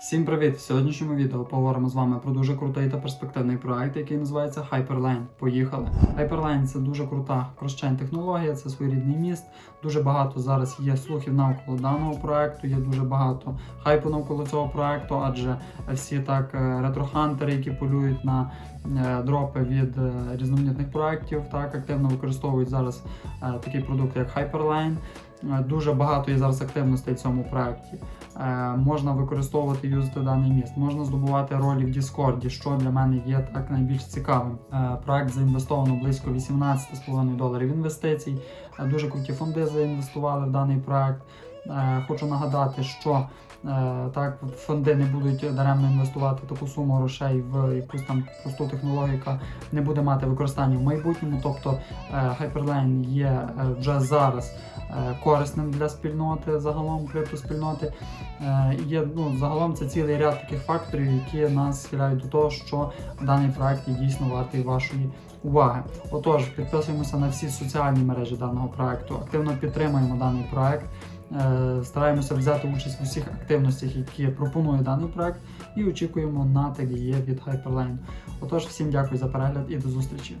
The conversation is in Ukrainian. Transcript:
Всім привіт! В сьогоднішньому відео поговоримо з вами про дуже крутий та перспективний проект, який називається Hyperline. Поїхали! Hyperline – це дуже крута кросчейн технологія, це своєрідний міст. Дуже багато зараз є слухів навколо даного проекту, є дуже багато хайпу навколо цього проекту, адже всі так е, ретрохантери, які полюють на е, дропи від е, різноманітних проектів, так активно використовують зараз такий продукт, як Hyperline. Е, Дуже багато є зараз активностей в цьому проекті. Е, можна використовувати юзати даний міст, можна здобувати ролі в Діскорді, що для мене є так найбільш цікавим. Е, проект заінвестовано близько 18,5 доларів інвестицій. Дуже круті фонди заінвестували в даний проект. Е, хочу нагадати, що е, так фонди не будуть даремно інвестувати таку суму грошей в якусь там просту технологію, яка не буде мати використання в майбутньому. Тобто е, Hyperline є вже зараз корисним для спільноти, загалом криптоспільноти. Є ну, загалом це цілий ряд таких факторів, які нас схиляють до того, що даний проект є дійсно вартий вашої уваги. Отож, підписуємося на всі соціальні мережі даного проекту, активно підтримуємо даний проект. Е, Стараємося взяти участь в усіх активностях, які пропонує даний проект, і очікуємо на ТГЄ від Hyperline. Отож, всім дякую за перегляд і до зустрічі.